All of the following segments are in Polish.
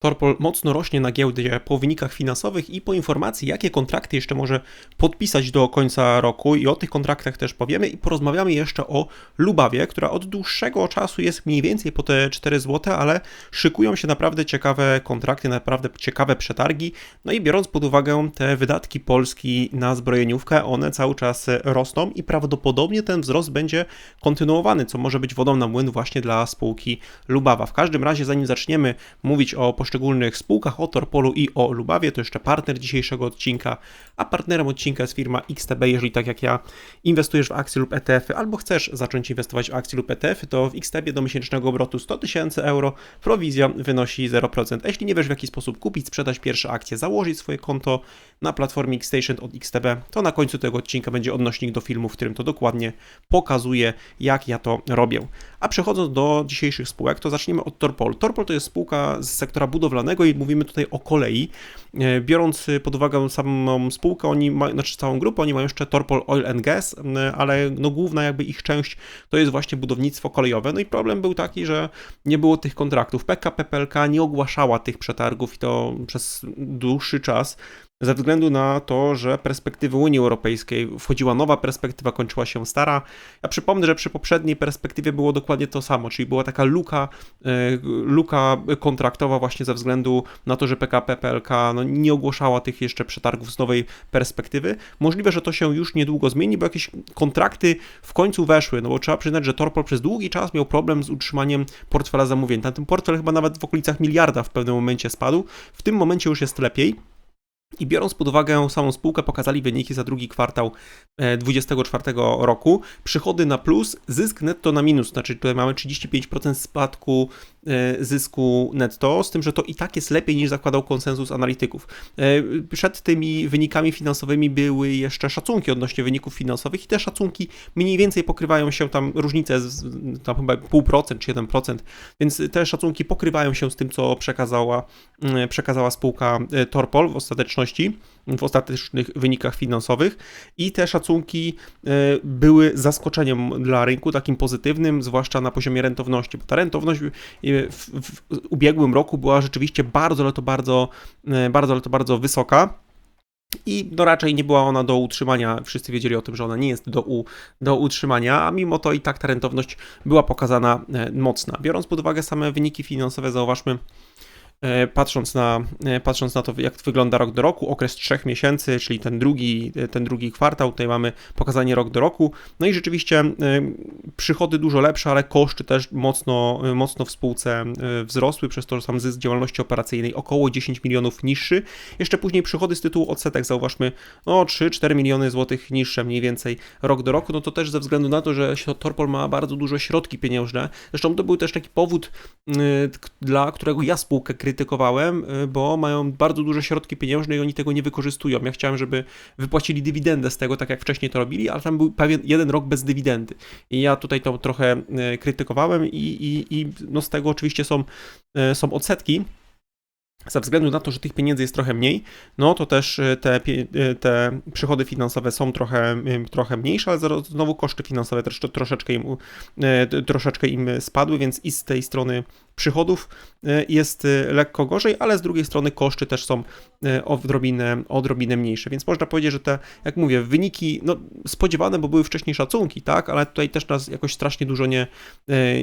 Torpol mocno rośnie na giełdzie po wynikach finansowych i po informacji, jakie kontrakty jeszcze może podpisać do końca roku i o tych kontraktach też powiemy i porozmawiamy jeszcze o Lubawie, która od dłuższego czasu jest mniej więcej po te 4 zł, ale szykują się naprawdę ciekawe kontrakty, naprawdę ciekawe przetargi. No i biorąc pod uwagę te wydatki Polski na zbrojeniówkę, one cały czas rosną i prawdopodobnie ten wzrost będzie kontynuowany, co może być wodą na młyn właśnie dla spółki Lubawa. W każdym razie, zanim zaczniemy mówić o poszczególnych spółkach, o Torpolu i o Lubawie, to jeszcze partner dzisiejszego odcinka, a partnerem odcinka jest firma XTB. Jeżeli tak jak ja inwestujesz w akcje lub ETF-y, albo chcesz zacząć inwestować w akcje lub ETF-y, to w XTB do miesięcznego obrotu 100 tysięcy euro prowizja wynosi 0%. A jeśli nie wiesz w jaki sposób kupić, sprzedać pierwsze akcje, założyć swoje konto na platformie Xstation od XTB, to na końcu tego odcinka będzie odnośnik do filmu, w którym to dokładnie pokazuje, jak ja to robię. A przechodząc do dzisiejszych spółek, to zaczniemy od Torpol. Torpol to jest spółka z sektora budowlanego i mówimy tutaj o kolei. E, biorąc pod uwagę samą spółkę, oni mają, znaczy całą grupę, oni mają jeszcze Torpol Oil and Gas, ale no główna jakby ich część to jest właśnie budownictwo kolejowe. No i problem był taki, że nie było tych kontraktów. PKP PLK nie ogłaszała tych przetargów i to przez dłuższy czas ze względu na to, że perspektywy Unii Europejskiej wchodziła nowa perspektywa, kończyła się stara. Ja przypomnę, że przy poprzedniej perspektywie było dokładnie to samo, czyli była taka luka, e, luka kontraktowa właśnie ze względu na to, że PKP PLK no, nie ogłaszała tych jeszcze przetargów z nowej perspektywy. Możliwe, że to się już niedługo zmieni, bo jakieś kontrakty w końcu weszły, no bo trzeba przyznać, że Torpol przez długi czas miał problem z utrzymaniem portfela zamówień. Ten portfel chyba nawet w okolicach miliarda w pewnym momencie spadł. W tym momencie już jest lepiej. I biorąc pod uwagę samą spółkę, pokazali wyniki za drugi kwartał 2024 e, roku. Przychody na plus, zysk netto na minus, znaczy tutaj mamy 35% spadku zysku netto, z tym, że to i tak jest lepiej niż zakładał konsensus analityków. E, przed tymi wynikami finansowymi były jeszcze szacunki odnośnie wyników finansowych i te szacunki mniej więcej pokrywają się tam różnice, tam chyba 0,5% czy 1%, więc te szacunki pokrywają się z tym, co przekazała, przekazała spółka Torpol w ostateczności w ostatecznych wynikach finansowych i te szacunki e, były zaskoczeniem dla rynku, takim pozytywnym, zwłaszcza na poziomie rentowności, bo ta rentowność e, w, w ubiegłym roku była rzeczywiście bardzo, ale to bardzo, e, bardzo, ale to bardzo wysoka. I no raczej nie była ona do utrzymania. Wszyscy wiedzieli o tym, że ona nie jest do, u, do utrzymania, a mimo to i tak ta rentowność była pokazana mocna. Biorąc pod uwagę same wyniki finansowe, zauważmy, patrząc na, e, patrząc na to, jak wygląda rok do roku, okres trzech miesięcy, czyli ten drugi, e, ten drugi kwartał, tutaj mamy pokazanie rok do roku. No i rzeczywiście przychody dużo lepsze, ale koszty też mocno, mocno w spółce wzrosły, przez to, że sam zysk działalności operacyjnej około 10 milionów niższy. Jeszcze później przychody z tytułu odsetek, zauważmy, no 3-4 miliony złotych niższe mniej więcej rok do roku, no to też ze względu na to, że Torpol ma bardzo dużo środki pieniężne. Zresztą to był też taki powód, dla którego ja spółkę krytykowałem, y, bo mają bardzo duże środki pieniężne i oni tego nie wykorzystują. Ja chciałem, żeby wypłacili dywidendę z tego, tak jak wcześniej to robili, ale tam był pewien jeden rok bez dywidendy. I ja tutaj to trochę y, krytykowałem i, i, i no z tego oczywiście są, y, są odsetki, ze względu na to, że tych pieniędzy jest trochę mniej, no to też te, te przychody finansowe są trochę, trochę mniejsze, ale znowu koszty finansowe też troszeczkę im, troszeczkę im spadły, więc i z tej strony przychodów e, jest e, lekko gorzej, ale z drugiej strony koszty też są e, odrobinę, odrobinę mniejsze, więc można powiedzieć, że te, jak mówię, wyniki no, spodziewane, bo były wcześniej szacunki, tak, ale tutaj też nas jakoś strasznie dużo nie,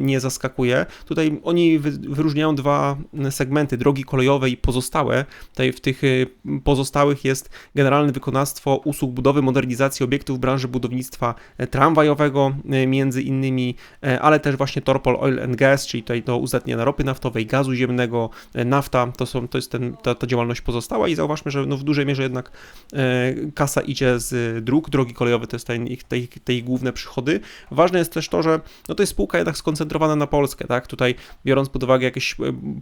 nie zaskakuje. Tutaj oni wyróżniają dwa segmenty, drogi kolejowe i pozostałe. Tutaj w tych pozostałych jest generalne wykonawstwo usług budowy, modernizacji obiektów branży budownictwa tramwajowego między innymi, ale też właśnie Torpol Oil and Gas, czyli tutaj to uzletnienie ropy naftowej, gazu ziemnego, e, nafta, to, są, to jest ten, ta, ta działalność pozostała i zauważmy, że no w dużej mierze jednak e, kasa idzie z dróg, drogi kolejowe to jest te ich, te, te główne przychody. Ważne jest też to, że no to jest spółka jednak skoncentrowana na Polskę, tak, tutaj biorąc pod uwagę jakiś e,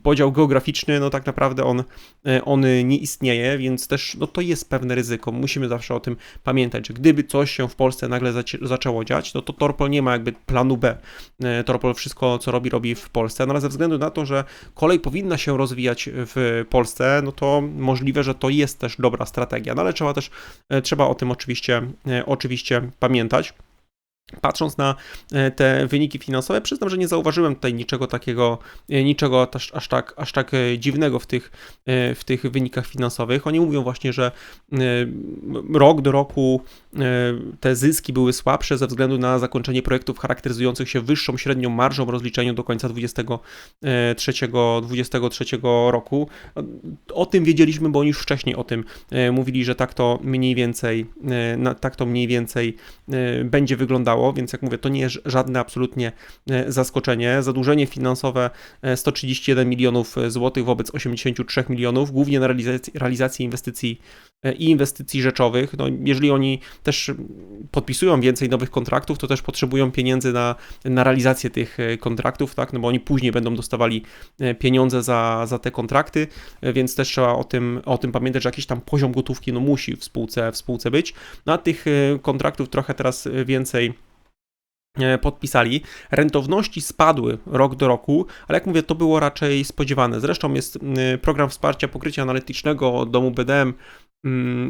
podział geograficzny, no tak naprawdę on, on nie istnieje, więc też no to jest pewne ryzyko, musimy zawsze o tym pamiętać, że gdyby coś się w Polsce nagle zaczęło dziać, no to Torpol nie ma jakby planu B. Torpol wszystko, co robi, robi w Polsce, no ale ze względu względu na to, że kolej powinna się rozwijać w Polsce, no to możliwe, że to jest też dobra strategia, no ale trzeba też, e, trzeba o tym oczywiście, e, oczywiście pamiętać. Patrząc na e, te wyniki finansowe, przyznam, że nie zauważyłem tutaj niczego takiego, e, niczego aż, tak, aż tak e, dziwnego w tych, w tych wynikach finansowych. Oni mówią właśnie, że rok do roku te zyski były słabsze ze względu na zakończenie projektów charakteryzujących się wyższą średnią marżą w rozliczeniu do końca 2023, 2023 roku. O tym wiedzieliśmy, bo oni już wcześniej o tym mówili, że tak to mniej więcej, tak to mniej więcej będzie wyglądało więc jak mówię, to nie jest żadne absolutnie e, zaskoczenie. Zadłużenie finansowe 131 e, milionów złotych wobec 83 milionów, głównie na realizację, realizację inwestycji e, i inwestycji rzeczowych. No, jeżeli oni też podpisują więcej nowych kontraktów, to też potrzebują pieniędzy na, na realizację tych kontraktów, tak? no bo oni później będą dostawali pieniądze za, za te kontrakty, więc też trzeba o tym, o tym pamiętać, że jakiś tam poziom gotówki no, musi w spółce, w spółce być. Na tych kontraktów trochę teraz więcej podpisali. Rentowności spadły rok do roku, ale jak mówię, to było raczej spodziewane. Zresztą jest program wsparcia pokrycia analitycznego domu BDM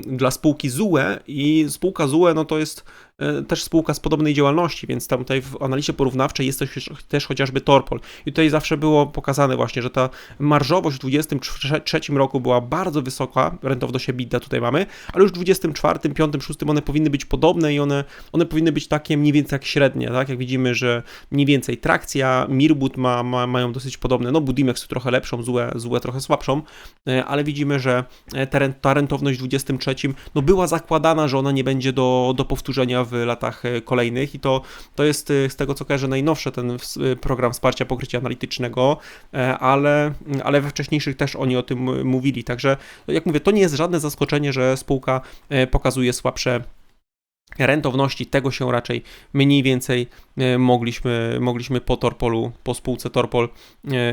dla spółki ZUE i spółka ZUE no to jest E, też spółka z podobnej działalności, więc tam tutaj w analizie porównawczej jest też, chociażby Torpol. I tutaj zawsze było pokazane właśnie, że ta marżowość w 2023 roku była bardzo wysoka, rentowność EBITDA tutaj mamy, ale już w 2024, 5, 6 one powinny być podobne i one, one powinny być takie mniej więcej jak średnie, tak? Jak widzimy, że mniej więcej trakcja, Mirbut ma, ma, mają dosyć podobne, no Budimex trochę lepszą, złe, złe trochę słabszą, e, ale widzimy, że e, ta rentowność w 2023 no była zakładana, że ona nie będzie do, do powtórzenia w latach e, kolejnych i to, to jest e, z tego co kojarzę najnowszy ten e, program wsparcia pokrycia analitycznego, ale, ale we wcześniejszych też oni o tym mówili, także jak mówię, to nie jest żadne zaskoczenie, że spółka pokazuje słabsze rentowności, tego się raczej mniej więcej mogliśmy, mogliśmy po Torpolu, po spółce Torpol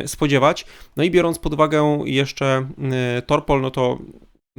spodziewać. No i biorąc pod uwagę jeszcze Torpol, no to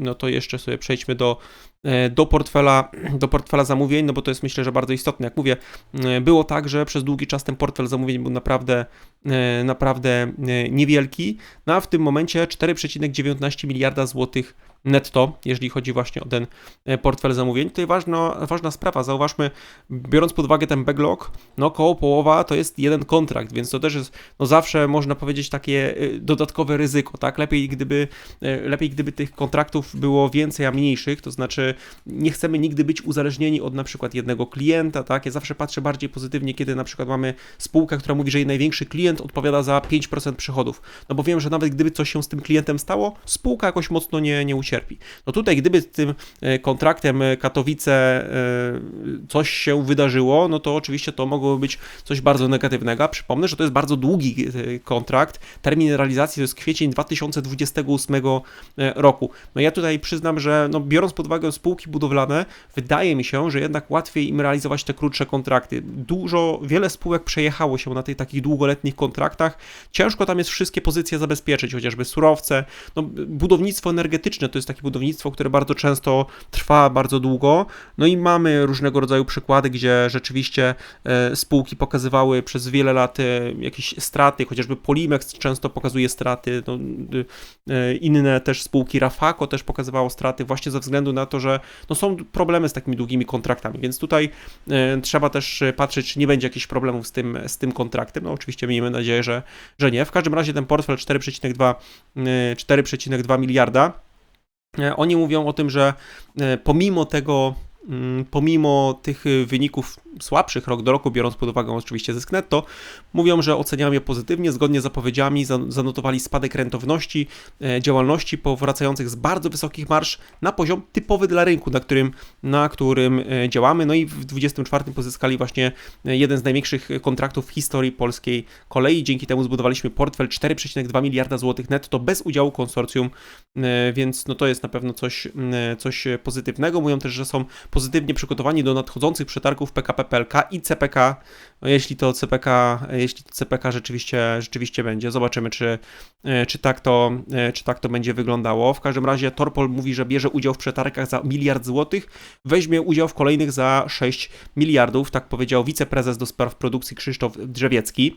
no to jeszcze sobie przejdźmy do, e, do, portfela, do portfela zamówień, no bo to jest myślę, że bardzo istotne. Jak mówię, e, było tak, że przez długi czas ten portfel zamówień był naprawdę, e, naprawdę niewielki, no a w tym momencie 4,19 miliarda złotych netto, jeżeli chodzi właśnie o ten e, portfel zamówień. Tutaj ważna, ważna sprawa, zauważmy, biorąc pod uwagę ten backlog, no około połowa to jest jeden kontrakt, więc to też jest, no zawsze można powiedzieć takie e, dodatkowe ryzyko, tak? Lepiej gdyby, e, lepiej gdyby tych kontraktów było więcej, a mniejszych, to znaczy nie chcemy nigdy być uzależnieni od na przykład jednego klienta, tak? Ja zawsze patrzę bardziej pozytywnie, kiedy na przykład mamy spółkę, która mówi, że jej największy klient odpowiada za 5% przychodów, no bo wiem, że nawet gdyby coś się z tym klientem stało, spółka jakoś mocno nie, nie ucierpi ucierpi. No tutaj, gdyby z tym e, kontraktem e, Katowice e, coś się wydarzyło, no to oczywiście to mogłoby być coś bardzo negatywnego. Przypomnę, że to jest bardzo długi kontrakt. Termin realizacji to jest kwiecień 2028 roku. No ja tutaj przyznam, że no biorąc pod uwagę spółki budowlane, wydaje mi się, że jednak łatwiej im realizować te krótsze kontrakty. Dużo, wiele spółek przejechało się na tych takich długoletnich kontraktach. Ciężko tam jest wszystkie pozycje zabezpieczyć, chociażby surowce. No, budownictwo energetyczne to jest takie budownictwo, które bardzo często trwa bardzo długo. No i mamy różnego rodzaju przykłady, gdzie rzeczywiście e, spółki pokazywały przez wiele lat e, jakieś straty, chociażby Polimex często pokazuje straty, no, e, inne też spółki, Rafako też pokazywało straty właśnie ze względu na to, że no, są problemy z takimi długimi kontraktami, więc tutaj trzeba też patrzeć, czy nie będzie jakichś problemów z tym, z tym kontraktem. No oczywiście miejmy nadzieję, że, że nie. W każdym razie ten portfel 4,2 4,2 miliarda oni mówią o tym, że e, pomimo tego, pomimo tych wyników słabszych rok do roku, biorąc pod uwagę oczywiście zysk netto, mówią, że oceniają je pozytywnie, zgodnie z zapowiedziami zanotowali spadek rentowności e, działalności powracających z bardzo wysokich marsz na poziom typowy dla rynku, na którym, na którym e, działamy. No i w 2024 pozyskali właśnie e, jeden z największych kontraktów w historii polskiej kolei. Dzięki temu zbudowaliśmy portfel 4,2 miliarda złotych netto bez udziału konsorcjum, więc no to jest na pewno coś, coś pozytywnego. Mówią też, że są pozytywnie przygotowani do nadchodzących przetargów PKP PLK i CPK, no jeśli to CPK, jeśli to CPK rzeczywiście, rzeczywiście będzie. Zobaczymy, czy, e, czy, tak to, e, czy tak to będzie wyglądało. W każdym razie Torpol mówi, że bierze udział w przetargach za miliard złotych, weźmie udział w kolejnych za 6 miliardów, tak powiedział wiceprezes do spraw produkcji Krzysztof Drzewiecki.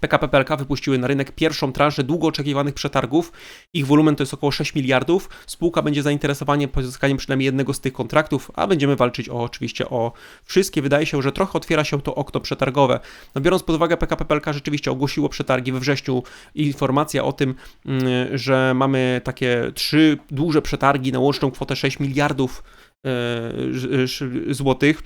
PKP PLK wypuściły na rynek pierwszą transzę długo oczekiwanych przetargów. Ich wolumen to jest około 6 miliardów. Spółka będzie zainteresowana pozyskaniem przynajmniej jednego z tych kontraktów, a będziemy walczyć o, oczywiście o wszystkie. Wydaje się, że trochę otwiera się to okno przetargowe. No biorąc pod uwagę PKP PLK rzeczywiście ogłosiło przetargi we wrześniu informacja o tym, mm, że mamy takie trzy duże przetargi na łączną kwotę 6 miliardów e, złotych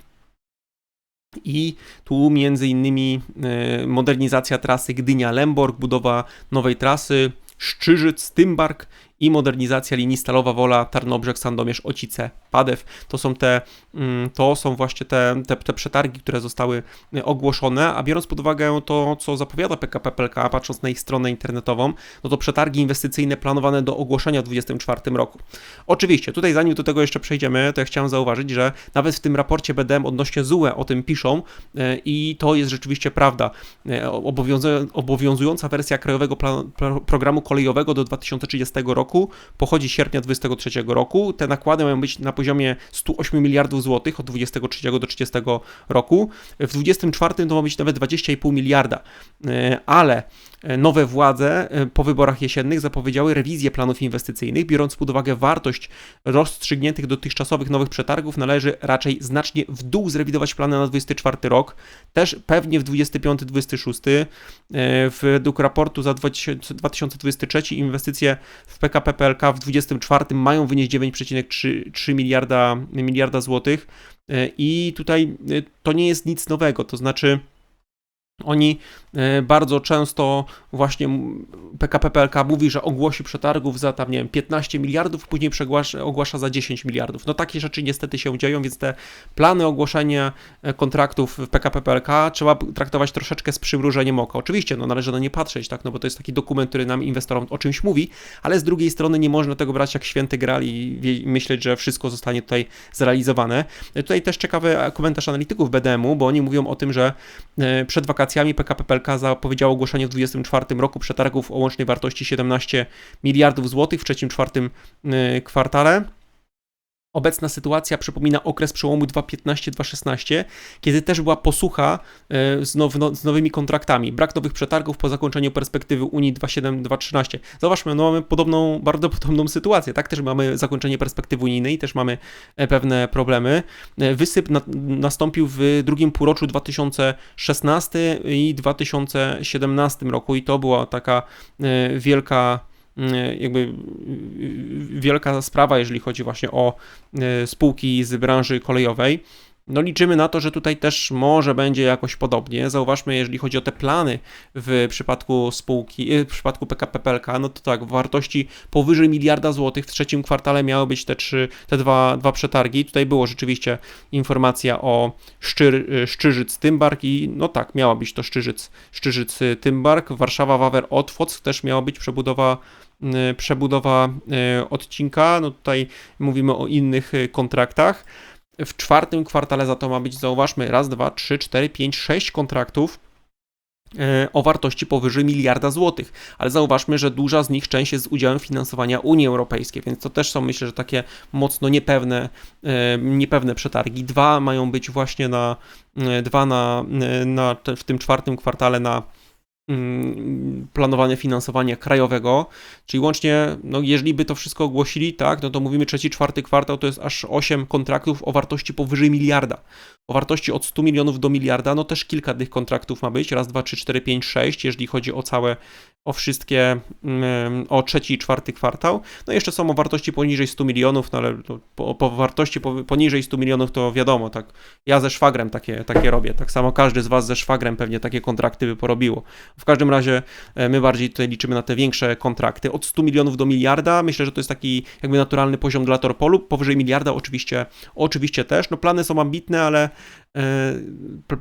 i tu między innymi e, modernizacja trasy Gdynia-Lemborg, budowa nowej trasy, Szczyżyc-Tymbark i modernizacja linii Stalowa Wola, Tarnobrzeg, Sandomierz, Ocice, Padew. To są te, mm, to są właśnie te, te, te przetargi, które zostały y, ogłoszone, a biorąc pod uwagę to, co zapowiada PKP PLK, patrząc na ich stronę internetową, no to przetargi inwestycyjne planowane do ogłoszenia w 2024 roku. Oczywiście, tutaj zanim do tego jeszcze przejdziemy, to ja chciałem zauważyć, że nawet w tym raporcie BDM odnośnie ZUE o tym piszą y, i to jest rzeczywiście prawda. Y, obowiązująca wersja Krajowego Plan Programu Kolejowego do 2030 roku roku pochodzi z sierpnia 2023 roku. Te nakłady mają być na poziomie 108 miliardów złotych od 23 do 30 roku. W 2024 to ma być nawet 20,5 miliarda. E, ale E, nowe władze e, po wyborach jesiennych zapowiedziały rewizję planów inwestycyjnych. Biorąc pod uwagę wartość rozstrzygniętych dotychczasowych nowych przetargów, należy raczej znacznie w dół zrewidować plany na 2024 rok, też pewnie w 2025-2026. E, według raportu za 2023 inwestycje w PKP PLK w 2024 mają wynieść 9,3 miliarda, miliarda złotych. I tutaj to nie jest nic nowego, to znaczy oni e, bardzo często właśnie PKP PLK mówi, że ogłosi przetargów za tam, nie wiem, 15 miliardów, później ogłasza za 10 miliardów. No takie rzeczy niestety się dzieją, więc te plany ogłoszenia e, kontraktów w PKP PLK trzeba traktować troszeczkę z przymrużeniem oka. Oczywiście, no należy na nie patrzeć, tak, no bo to jest taki dokument, który nam inwestorom o czymś mówi, ale z drugiej strony nie można tego brać jak święty gral i myśleć, że wszystko zostanie tutaj zrealizowane. E, tutaj też ciekawy komentarz analityków BDM-u, bo oni mówią o tym, że przed wakacjami wakacjami PKP PLK zapowiedziało ogłoszenie w 2024 roku przetargów o łącznej wartości 17 miliardów złotych w trzecim, czwartym y, kwartale. Obecna sytuacja przypomina okres przełomu 2015-2016, kiedy też była posłucha e, z, now, no, z, nowymi kontraktami. Brak nowych przetargów po zakończeniu perspektywy Unii 2.7-2.13. Zauważmy, no mamy podobną, bardzo podobną sytuację, tak? Też mamy zakończenie perspektywy unijnej, też mamy e, pewne problemy. E, wysyp na, nastąpił w drugim półroczu 2016 i 2017 roku i to była taka wielka jakby e, wielka sprawa, jeżeli chodzi właśnie o spółki z branży kolejowej. No liczymy na to, że tutaj też może będzie jakoś podobnie. Zauważmy, jeżeli chodzi o te plany w przypadku spółki, w przypadku PKP PLK, no to tak, wartości powyżej miliarda złotych w trzecim kwartale miały być te trzy, te dwa, dwa przetargi. Tutaj było rzeczywiście informacja o Szczyr, Szczyżyc Tymbark i no tak, miała być to Szczyżyc, Szczyżyc Tymbark. Warszawa Wawer Otwock też miała być przebudowa Y, przebudowa y, odcinka. No tutaj mówimy o innych y, kontraktach. W czwartym kwartale za to ma być, zauważmy, raz, dwa, trzy, cztery, pięć, sześć kontraktów o wartości powyżej miliarda złotych, ale zauważmy, że duża z nich część jest z udziałem finansowania Unii Europejskiej, więc to też są myślę, że takie mocno niepewne, niepewne przetargi. Dwa mają być właśnie na, dwa na, na w tym czwartym kwartale na Mm, planowanie finansowania krajowego, czyli łącznie, no jeżeli by to wszystko ogłosili, tak, no to mówimy trzeci, czwarty kwartał to jest aż 8 kontraktów o wartości powyżej miliarda. O wartości od 100 milionów do miliarda, no też kilka tych kontraktów ma być, raz, dwa, trzy, cztery, pięć, sześć, jeżeli chodzi o całe o wszystkie, mm, o trzeci i czwarty kwartał. No jeszcze są o wartości poniżej 100 milionów, no ale po, po wartości poniżej 100 milionów to wiadomo, tak. Ja ze szwagrem takie, takie robię. Tak samo każdy z Was ze szwagrem pewnie takie kontrakty by porobiło. W każdym razie e, my bardziej tutaj liczymy na te większe kontrakty. Od 100 milionów do miliarda myślę, że to jest taki jakby naturalny poziom dla Torpolu. Powyżej miliarda oczywiście, oczywiście też. No plany są ambitne, ale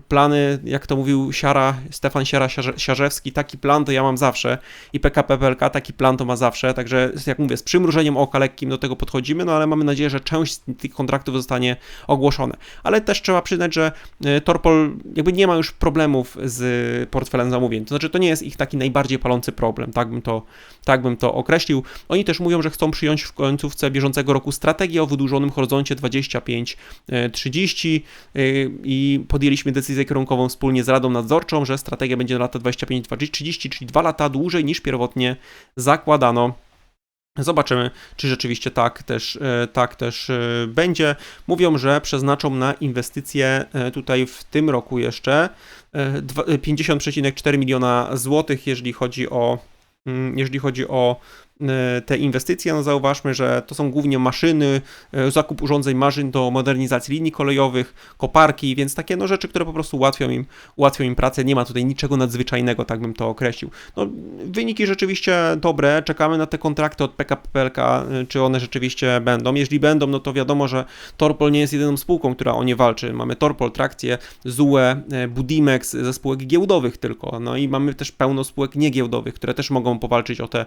plany, jak to mówił Siara, Stefan Siara Siarzewski, taki plan to ja mam zawsze i PKP PLK taki plan to ma zawsze, także jak mówię, z przymrużeniem oka lekkim do tego podchodzimy, no ale mamy nadzieję, że część tych kontraktów zostanie ogłoszone. Ale też trzeba przyznać, że e, Torpol jakby nie ma już problemów z portfelem zamówień, to znaczy to nie jest ich taki najbardziej palący problem, tak bym to, tak bym to określił. Oni też mówią, że chcą przyjąć w końcówce bieżącego roku strategię o wydłużonym horyzoncie 25-30, i podjęliśmy decyzję kierunkową wspólnie z Radą Nadzorczą, że strategia będzie na lata 25-30, czyli dwa lata dłużej niż pierwotnie zakładano. Zobaczymy, czy rzeczywiście tak też, e, tak też e, będzie. Mówią, że przeznaczą na inwestycje e, tutaj w tym roku jeszcze 50,4 miliona złotych, jeżeli chodzi o mm, jeżeli chodzi o te inwestycje, no zauważmy, że to są głównie maszyny, e, zakup urządzeń maszyn do modernizacji linii kolejowych, koparki, więc takie no rzeczy, które po prostu ułatwią im, ułatwią im pracę. Nie ma tutaj niczego nadzwyczajnego, tak bym to określił. No, wyniki rzeczywiście dobre, czekamy na te kontrakty od PKP PLK, e, czy one rzeczywiście będą. Jeżeli będą, no to wiadomo, że Torpol nie jest jedyną spółką, która o nie walczy. Mamy Torpol, Trakcję, ZUE, Budimex ze spółek giełdowych tylko, no i mamy też pełno spółek niegiełdowych, które też mogą powalczyć o te,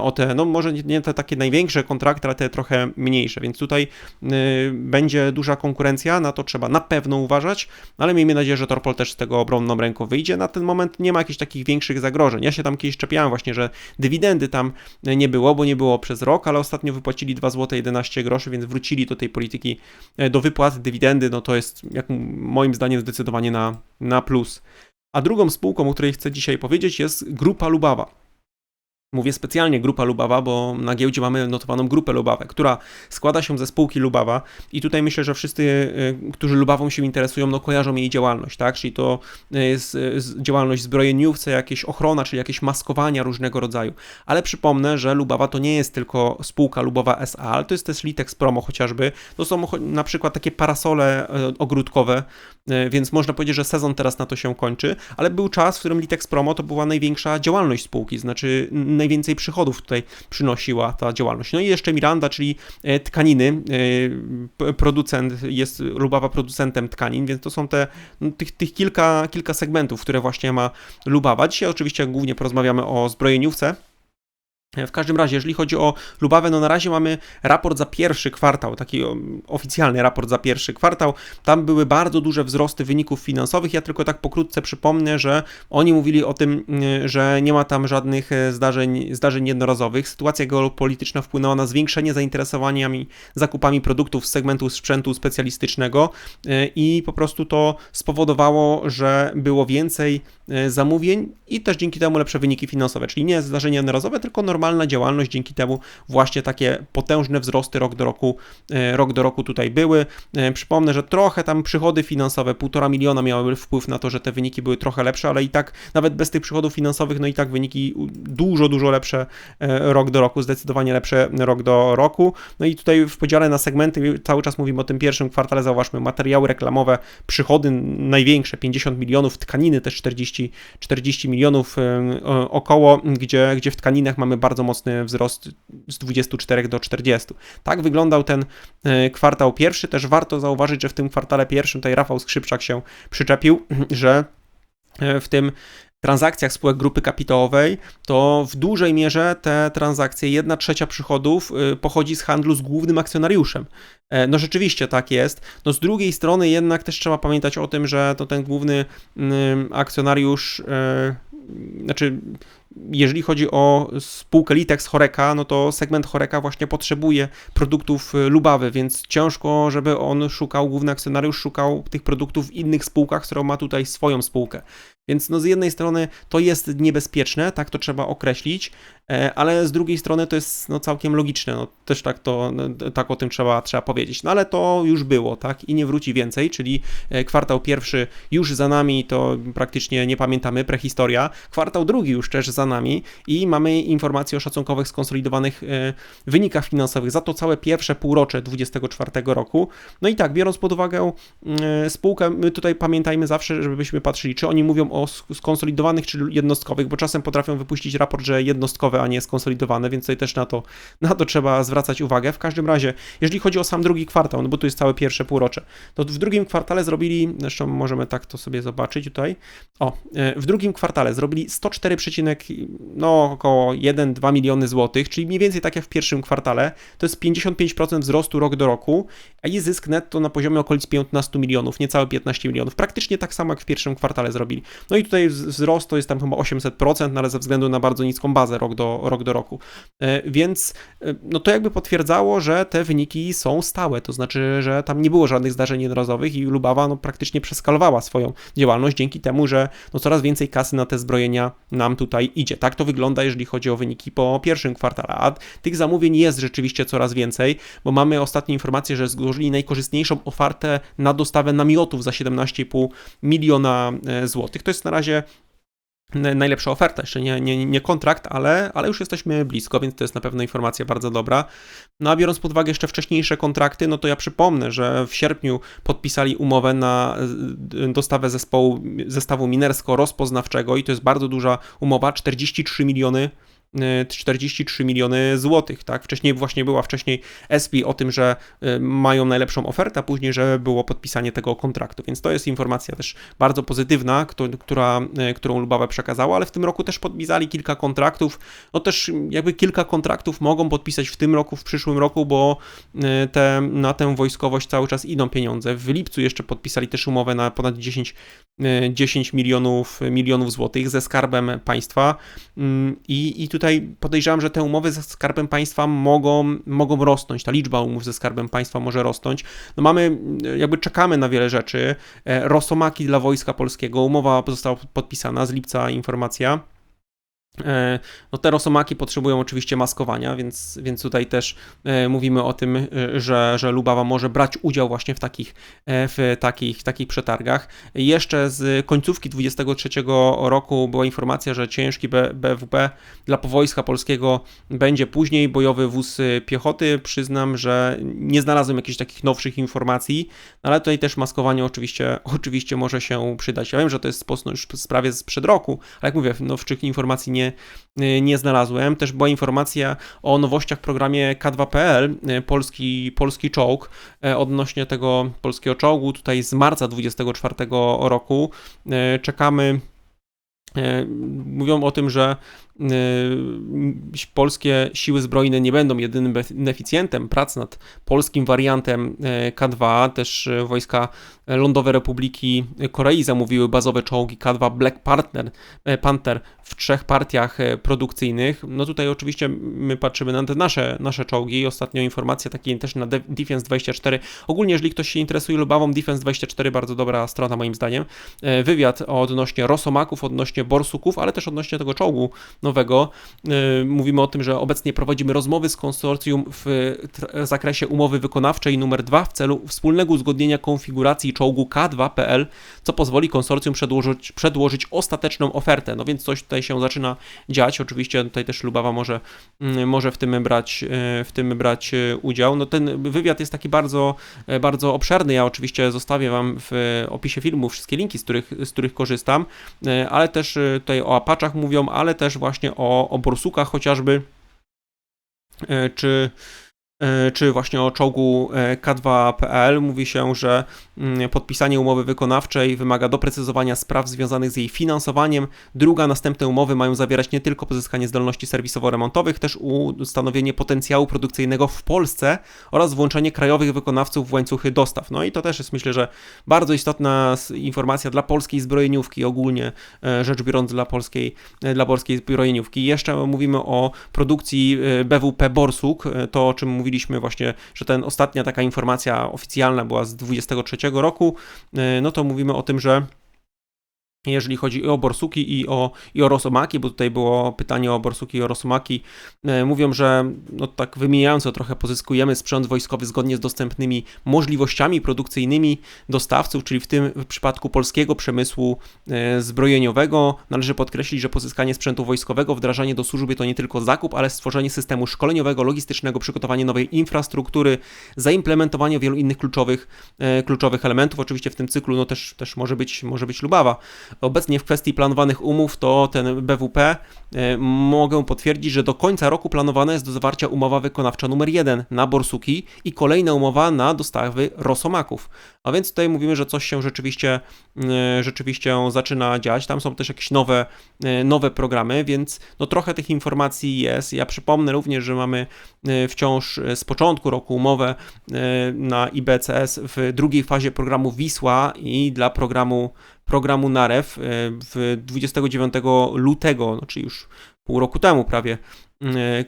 o te te, no może nie te takie największe kontrakty, ale te trochę mniejsze, więc tutaj y, będzie duża konkurencja, na to trzeba na pewno uważać, ale miejmy nadzieję, że Torpol też z tego obronną ręką wyjdzie. Na ten moment nie ma jakichś takich większych zagrożeń. Ja się tam kiedyś czepiałem właśnie, że dywidendy tam nie było, bo nie było przez rok, ale ostatnio wypłacili 2 zł 11 groszy, więc wrócili do tej polityki, e, do wypłat dywidendy, no to jest jak moim zdaniem zdecydowanie na, na plus. A drugą spółką, o której chcę dzisiaj powiedzieć, jest Grupa Lubawa. Mówię specjalnie grupa Lubawa, bo na giełdzie mamy notowaną grupę Lubawę, która składa się ze spółki Lubawa i tutaj myślę, że wszyscy, y, którzy Lubawą się interesują, no kojarzą jej działalność, tak? Czyli to jest działalność zbrojeniówce, jakieś ochrona, czyli jakieś maskowania różnego rodzaju. Ale przypomnę, że Lubawa to nie jest tylko spółka Lubawa SA, ale to jest też Litex Promo chociażby. To są na przykład takie parasole y, ogródkowe, y, więc można powiedzieć, że sezon teraz na to się kończy, ale był czas, w którym Litex Promo to była największa działalność spółki, znaczy najwięcej przychodów tutaj przynosiła ta działalność. No i jeszcze Miranda, czyli e, tkaniny, e, producent, jest Lubawa producentem tkanin, więc to są te, no, tych, tych kilka, kilka segmentów, które właśnie ma Lubawa. Dzisiaj oczywiście głównie porozmawiamy o zbrojeniówce, w każdym razie, jeżeli chodzi o Lubawę, no na razie mamy raport za pierwszy kwartał, taki oficjalny raport za pierwszy kwartał. Tam były bardzo duże wzrosty wyników finansowych. Ja tylko tak pokrótce przypomnę, że oni mówili o tym, mm, że nie ma tam żadnych e, zdarzeń, zdarzeń jednorazowych. Sytuacja geopolityczna wpłynęła na zwiększenie zainteresowaniami zakupami produktów z segmentu sprzętu specjalistycznego e, i po prostu to spowodowało, że było więcej zamówień i też dzięki temu lepsze wyniki finansowe, czyli nie zdarzenia jednorazowe, tylko normalna działalność, dzięki temu właśnie takie potężne wzrosty rok do roku, e, rok do roku tutaj były. E, przypomnę, że trochę tam przychody finansowe, półtora miliona miały wpływ na to, że te wyniki były trochę lepsze, ale i tak nawet bez tych przychodów finansowych, no i tak wyniki dużo, dużo lepsze e, rok do roku, zdecydowanie lepsze rok do roku. No i tutaj w podziale na segmenty, cały czas mówimy o tym pierwszym kwartale, zauważmy, materiały reklamowe, przychody największe, 50 milionów, tkaniny też 40, 40 milionów około, gdzie, gdzie w tkaninach mamy bardzo bardzo mocny wzrost z 24 do 40. Tak wyglądał ten e, kwartał pierwszy. Też warto zauważyć, że w tym kwartale pierwszym tutaj Rafał Skrzypczak się przyczepił, że e, w tym transakcjach spółek grupy kapitałowej, to w dużej mierze te transakcje, jedna trzecia przychodów e, pochodzi z handlu z głównym akcjonariuszem. No rzeczywiście tak jest. No z drugiej strony jednak też trzeba pamiętać o tym, że to ten główny mm, akcjonariusz, znaczy jeżeli chodzi o spółkę Litex Horeka, no to segment Horeka właśnie potrzebuje produktów y, Lubawy, więc ciężko, żeby on szukał, główny akcjonariusz szukał tych produktów w innych spółkach, które ma tutaj swoją spółkę. Więc no z jednej strony to jest niebezpieczne, tak to trzeba określić, e, ale z drugiej strony to jest no całkiem logiczne, no też tak to, tak o tym trzeba, trzeba powiedzieć. No ale to już było, tak, i nie wróci więcej, czyli e, kwartał pierwszy już za nami, to praktycznie nie pamiętamy, prehistoria, kwartał drugi już też za nami i mamy informacje o szacunkowych skonsolidowanych e, wynikach finansowych za to całe pierwsze półrocze 2024 roku. No i tak, biorąc pod uwagę spółkę, my tutaj pamiętajmy zawsze, żebyśmy patrzyli, czy oni mówią o skonsolidowanych czy jednostkowych, bo czasem potrafią wypuścić raport, że jednostkowe, a nie skonsolidowane, więc tutaj też na to, na to trzeba zwracać uwagę. W każdym razie, jeżeli chodzi o sam drugi kwartał, no bo tu jest całe pierwsze półrocze, to w drugim kwartale zrobili, zresztą możemy tak to sobie zobaczyć tutaj, o, e, w drugim kwartale zrobili 104,1 no około 1-2 miliony złotych, czyli mniej więcej tak jak w pierwszym kwartale, to jest 55% wzrostu rok do roku, a jej zysk netto na poziomie okolic 15 milionów, niecałe 15 milionów, praktycznie tak samo jak w pierwszym kwartale zrobili. No i tutaj wzrost to jest tam chyba 800%, no ale ze względu na bardzo niską bazę rok do, rok do roku. E, więc e, no to jakby potwierdzało, że te wyniki są stałe, to znaczy, że tam nie było żadnych zdarzeń jednorazowych i Lubawa no, praktycznie przeskalowała swoją działalność dzięki temu, że no, coraz więcej kasy na te zbrojenia nam tutaj idzie. Tak to wygląda, jeżeli chodzi o wyniki po pierwszym kwartale, a tych zamówień jest rzeczywiście coraz więcej, bo mamy ostatnie informacje, że złożyli najkorzystniejszą ofertę na dostawę namiotów za 17,5 miliona e, złotych. To jest na razie najlepsza oferta, jeszcze nie, nie, nie kontrakt, ale, ale już jesteśmy blisko, więc to jest na pewno informacja bardzo dobra. No a biorąc pod uwagę jeszcze wcześniejsze kontrakty, no to ja przypomnę, że w sierpniu podpisali umowę na e, dostawę zespołu, zestawu minersko-rozpoznawczego i to jest bardzo duża umowa, 43 miliony 43 miliony złotych, tak? Wcześniej właśnie była wcześniej SP o tym, że y, mają najlepszą ofertę, a później, że było podpisanie tego kontraktu, więc to jest informacja też bardzo pozytywna, która, y, którą Lubawa przekazała, ale w tym roku też podpisali kilka kontraktów, no też jakby kilka kontraktów mogą podpisać w tym roku, w przyszłym roku, bo y, te, na tę wojskowość cały czas idą pieniądze. W lipcu jeszcze podpisali też umowę na ponad 10, 10 milionów, milionów złotych ze skarbem państwa i, i tutaj podejrzewam, że te umowy ze Skarbem Państwa mogą, mogą rosnąć, ta liczba umów ze Skarbem Państwa może rosnąć. No mamy, jakby czekamy na wiele rzeczy. E, Rosomaki dla Wojska Polskiego, umowa została podpisana, z lipca informacja. E, no te rosomaki potrzebują oczywiście maskowania, więc, więc tutaj też e, mówimy o tym, e, że, że Lubawa może brać udział właśnie w takich, w takich, takich przetargach. Jeszcze z końcówki 23 roku była informacja, że ciężki BWP dla powojska polskiego będzie później, bojowy wóz piechoty. Przyznam, że nie znalazłem jakichś takich nowszych informacji, no ale tutaj też maskowanie oczywiście, oczywiście może się przydać. Ja wiem, że to jest już sprawie sprzed roku, ale jak mówię, nowszych informacji nie nie, nie znalazłem. Też była informacja o nowościach w programie K2.pl, e, polski, polski czołg, e, odnośnie tego polskiego czołgu. Tutaj z marca 2024 roku czekamy Mówią o tym, że polskie siły zbrojne nie będą jedynym beneficjentem prac nad polskim wariantem K2. Też wojska lądowe Republiki Korei zamówiły bazowe czołgi K2 Black Partner, Panther w trzech partiach produkcyjnych. No tutaj oczywiście my patrzymy na te nasze, nasze czołgi. Ostatnio informacja takiej też na Defense 24. Ogólnie, jeżeli ktoś się interesuje lubawą, Defense 24 bardzo dobra strona moim zdaniem. Wywiad odnośnie Rosomaków, odnośnie Borsuków, ale też odnośnie tego czołgu nowego. E, mówimy o tym, że obecnie prowadzimy rozmowy z konsorcjum w zakresie umowy wykonawczej numer 2 w celu wspólnego uzgodnienia konfiguracji czołgu K2.pl, co pozwoli konsorcjum przedłożyć, przedłożyć ostateczną ofertę. No więc coś tutaj się zaczyna dziać. Oczywiście tutaj też Lubawa może, mm, może w tym brać, e, w tym brać e, udział. No ten wywiad jest taki bardzo, e, bardzo obszerny. Ja oczywiście zostawię Wam w opisie filmu wszystkie linki, z których, z których korzystam, ale też tutaj o Apaczach mówią, ale też właśnie o, o Borsukach chociażby, czy E, czy właśnie o czołgu e, K2.pl. Mówi się, że mm, podpisanie umowy wykonawczej wymaga doprecyzowania spraw związanych z jej finansowaniem. Druga, następne umowy mają zawierać nie tylko pozyskanie zdolności serwisowo-remontowych, też ustanowienie potencjału produkcyjnego w Polsce oraz włączenie krajowych wykonawców w łańcuchy dostaw. No i to też jest myślę, że bardzo istotna informacja dla polskiej zbrojeniówki, ogólnie e, rzecz biorąc dla polskiej, dla polskiej zbrojeniówki. Jeszcze mówimy o produkcji BWP Borsuk, to o czym mówiliśmy mówiliśmy właśnie, że ten ostatnia taka informacja oficjalna była z 23 roku, e, no to mówimy o tym, że jeżeli chodzi o borsuki i o, i o rosomaki, bo tutaj było pytanie o borsuki i o rosomaki, e, mówią, że no tak wymieniająco trochę pozyskujemy sprzęt wojskowy zgodnie z dostępnymi możliwościami produkcyjnymi dostawców, czyli w tym w przypadku polskiego przemysłu e, zbrojeniowego należy podkreślić, że pozyskanie sprzętu wojskowego, wdrażanie do służby to nie tylko zakup, ale stworzenie systemu szkoleniowego, logistycznego, przygotowanie nowej infrastruktury, zaimplementowanie wielu innych kluczowych, e, kluczowych elementów. Oczywiście w tym cyklu no też, też może, być, może być Lubawa. Obecnie w kwestii planowanych umów, to ten BWP e, mogę potwierdzić, że do końca roku planowana jest do zawarcia umowa wykonawcza numer jeden na Borsuki i kolejna umowa na dostawy rosomaków. A więc tutaj mówimy, że coś się rzeczywiście, e, rzeczywiście zaczyna dziać. Tam są też jakieś nowe, e, nowe programy, więc no trochę tych informacji jest. Ja przypomnę również, że mamy wciąż z początku roku umowę na IBCS w drugiej fazie programu Wisła i dla programu, programu NAREW e, w 29 lutego, no czyli już pół roku temu prawie,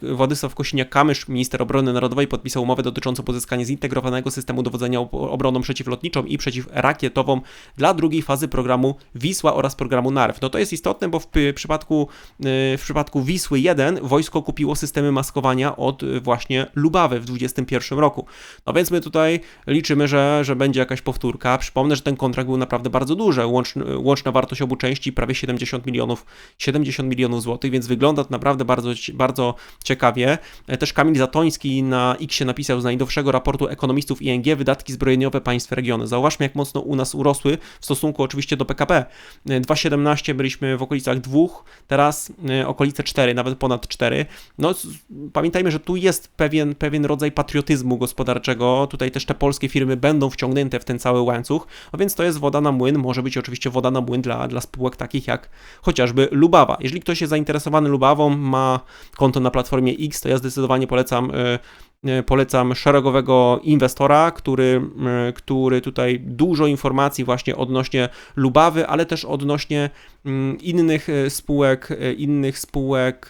Władysław Kosiniak-Kamysz, minister obrony narodowej, podpisał umowę dotyczącą pozyskania zintegrowanego systemu dowodzenia ob- obroną przeciwlotniczą i przeciwrakietową dla drugiej fazy programu Wisła oraz programu NARW. No to jest istotne, bo w przypadku, e, w przypadku Wisły 1 wojsko kupiło systemy maskowania od e, właśnie Lubawy w 2021 roku. No więc my tutaj liczymy, że, że będzie jakaś powtórka. Przypomnę, że ten kontrakt był naprawdę bardzo duży. Łączny, łączna wartość obu części prawie 70 milionów, 70 milionów złotych, więc wygląda to naprawdę bardzo, bardzo ciekawie. E, Też Kamil Zatoński na X napisał z najnowszego raportu ekonomistów ING wydatki zbrojeniowe państw regionu. Zauważmy, jak mocno u nas urosły w stosunku oczywiście do PKB. E, 2,17 byliśmy w okolicach 2, teraz e, okolice 4, nawet ponad 4. No, pamiętajmy, że tu jest pewien, pewien rodzaj patriotyzmu gospodarczego. Tutaj też te polskie firmy będą wciągnięte w ten cały łańcuch, a więc to jest woda na młyn. Może być oczywiście woda na młyn dla, dla spółek takich jak chociażby Lubawa. Jeżeli ktoś jest zainteresowany Lubawą, ma konto na platformie X, to ja zdecydowanie polecam. e, e, Polecam szeregowego inwestora, który, e, który tutaj dużo informacji właśnie odnośnie Lubawy, ale też odnośnie mm, innych spółek, innych spółek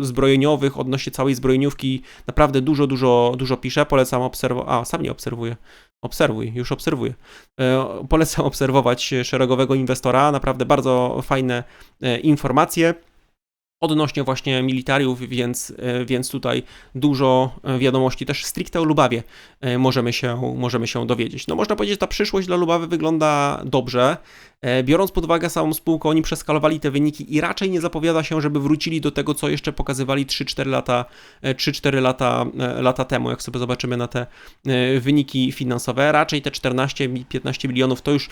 zbrojeniowych, odnośnie całej zbrojeniówki. Naprawdę dużo, dużo, dużo pisze. Polecam obserwować. A, sam nie obserwuję. Obserwuj, już obserwuję. Polecam obserwować szeregowego inwestora. Naprawdę bardzo fajne informacje odnośnie właśnie militariów, więc, e, więc tutaj dużo e, wiadomości też stricte o Lubawie e, możemy się, możemy się dowiedzieć. No można powiedzieć, że ta przyszłość dla Lubawy wygląda dobrze. E, Biorąc pod uwagę samą spółkę, oni przeskalowali te wyniki i raczej nie zapowiada się, żeby wrócili do tego, co jeszcze pokazywali 3-4 lata, e, 3-4 lata, e, lata temu, jak sobie zobaczymy na te wyniki finansowe. Raczej te 14-15 milionów to już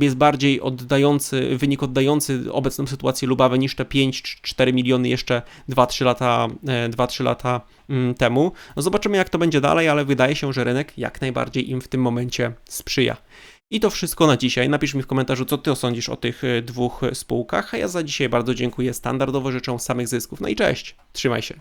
jest bardziej oddający, wynik oddający obecną sytuację Lubawy niż te 5-4 miliony jeszcze 2-3 lata, e, 2-3 lata mm, temu. No zobaczymy, jak to będzie dalej, ale wydaje się, że rynek jak najbardziej im w tym momencie sprzyja. I to wszystko na dzisiaj. Napisz mi w komentarzu, co ty sądzisz o tych e, dwóch spółkach, a ja za dzisiaj bardzo dziękuję. Standardowo życzę samych zysków. No i cześć, trzymaj się.